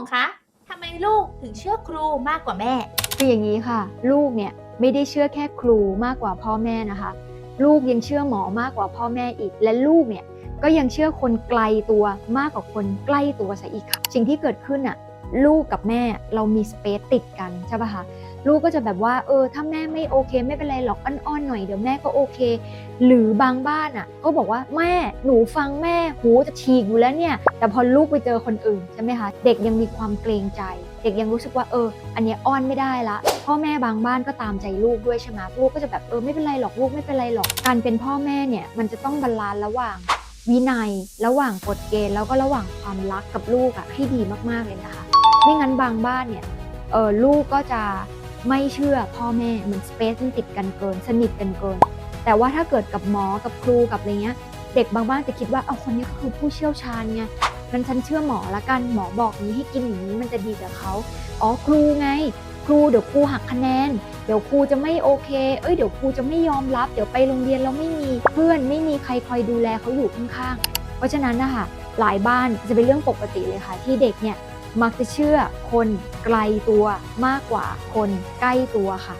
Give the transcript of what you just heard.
งคะทำไมลูกถึงเชื่อครูมากกว่าแม่ คืออย่างนี้ค่ะ ลูกเนี่ยไม่ได้เชื่อแค่ครูมากกว่าพ่อแม่นะคะ ลูกยังเชื่อหมอมากกว่าพ่อแม่อีก และลูกเนี่ยก็ยังเชื่อคนไกลตัวมากกว่าคนใกล้ตัวซะอีกค่ะ สิ่งที่เกิดขึ้นอะ ลูกกับแม่เรามีสเปซติดกันใช่ปะคะลูกก็จะแบบว่าเออถ้าแม่ไม่โอเค ไม่เป็นไรหรอกอ้อนๆหน่อยเดี๋ยวแม่ก็โอเค หรือบางบ้านอะ ก็บอกว่าแม่หนูฟังแม่หูจะฉีกอยู่แล้วเนี่ย แต่พอลูกไปเจอคนอื่นใช่ไหมคะเด็กยังมีความเกรงใจ เด็กยังรู้สึกว่าเออ อันนี้อ้อนไม่ได้ละพ่อแม่บางบ้านก็ตามใจลูกด้วยใช่ไหมลูกก็จะแบบเออไม่เป็นไรหรอกลูกไม่เป็นไรหรอกการเป็นพ่อแม่เนี่ยมันจะต้องบาลานซ์ระหว่างวินัยระหว่างกฎเกณฑ์แล้วก็ระหว่างความรักกับลูกอะให้ดีมากๆเลยนะคะ ไม่งั้นบางบ้านเนี่ยเออลูกก็จะไม่เชื่อพ่อแม่เหมือนสเปซมันติดกันเกิน สนิทกันเกิน แต่ว่าถ้าเกิดกับหมอกับครูกับอะไรเงี้ย เด็กบางบ้านจะคิดว่าเอาคนนี้ก็คือผู้เชี่ยวชาญไงงั้นฉันเชื่อหมอละกันหมอบอกนี้ให้กินอย่างนี้มันจะดีกับเขาอ๋อครูไง ครูเดี๋ยวครูหักคะแนน เดี๋ยวครูจะไม่โอเค เอ้ยเดี๋ยวครูจะไม่ยอมรับ เดี๋ยวไปโรงเรียนแล้วไม่มีเพื่อนไม่มีใครคอยดูแลเขาอยู่ข้างๆเพราะฉะนั้นนะคะหลายบ้านจะเป็นเรื่องปกติเลยค่ะที่เด็กเนี่ย มักจะเชื่อคนไกลตัวมากกว่าคนใกล้ตัวค่ะ